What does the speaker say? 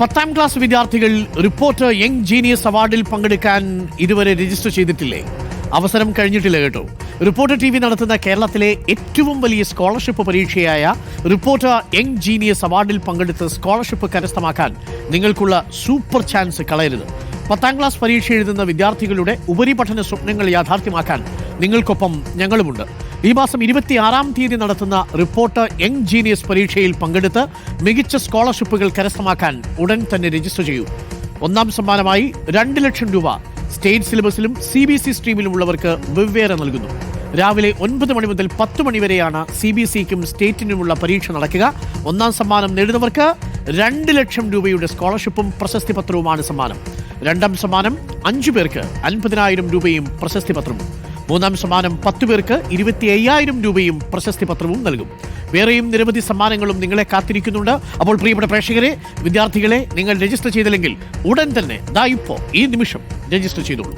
പത്താം ക്ലാസ് വിദ്യാർത്ഥികൾ reporter young genius അവാർഡിൽ പങ്കെടുക്കാൻ ഇതുവരെ രജിസ്റ്റർ ചെയ്തിട്ടില്ലേ? അവസരം കഴിഞ്ഞിട്ടില്ല കേട്ടോ. റിപ്പോർട്ടർ ടി വി നടത്തുന്ന കേരളത്തിലെ ഏറ്റവും വലിയ സ്കോളർഷിപ്പ് പരീക്ഷയായ റിപ്പോർട്ടർ യങ് ജീനിയസ് അവാർഡിൽ പങ്കെടുത്ത് സ്കോളർഷിപ്പ് കരസ്ഥമാക്കാൻ നിങ്ങൾക്കുള്ള സൂപ്പർ ചാൻസ് കളയരുത്. പത്താം ക്ലാസ് പരീക്ഷ എഴുതുന്ന വിദ്യാർത്ഥികളുടെ ഉപരിപഠന സ്വപ്നങ്ങൾ യാഥാർത്ഥ്യമാക്കാൻ നിങ്ങൾക്കൊപ്പം ഞങ്ങളുമുണ്ട്. ഈ മാസം ഇരുപത്തിയാറാം തീയതി നടത്തുന്ന റിപ്പോർട്ട് യങ് ജീനിയസ് പരീക്ഷയിൽ പങ്കെടുത്ത് മികച്ച സ്കോളർഷിപ്പുകൾ കരസ്ഥമാക്കാൻ ഉടൻ തന്നെ രജിസ്റ്റർ ചെയ്യൂ. ഒന്നാം സമ്മാനമായി രണ്ട് ലക്ഷം രൂപ സ്റ്റേറ്റ് സിലബസിലും സി ബി സി സ്ട്രീമിലുമുള്ളവർക്ക് വെവ്വേറെ നൽകുന്നു. രാവിലെ ഒൻപത് മണി മുതൽ പത്ത് മണി വരെയാണ് സി ബി സിക്കും സ്റ്റേറ്റിനുമുള്ള പരീക്ഷ നടക്കുക. ഒന്നാം സമ്മാനം നേടുന്നവർക്ക് രണ്ട് ലക്ഷം രൂപയുടെ സ്കോളർഷിപ്പും പ്രശസ്തി പത്രവുമാണ് സമ്മാനം. രണ്ടാം സമ്മാനം അഞ്ചു പേർക്ക് അൻപതിനായിരം രൂപയും പ്രശസ്തി പത്രവും. മൂന്നാം സമ്മാനം പത്തു പേർക്ക് ഇരുപത്തി അയ്യായിരം രൂപയും പ്രശസ്തി പത്രവും നൽകും. വേറെയും നിരവധി സമ്മാനങ്ങളും നിങ്ങളെ കാത്തിരിക്കുന്നുണ്ട്. അപ്പോൾ പ്രിയപ്പെട്ട പ്രേക്ഷകരെ വിദ്യാർത്ഥികളെ നിങ്ങൾ രജിസ്റ്റർ ചെയ്തില്ലെങ്കിൽ ഉടൻ തന്നെ ദാ ഇപ്പോ ഈ നിമിഷം രജിസ്റ്റർ ചെയ്തോളൂ.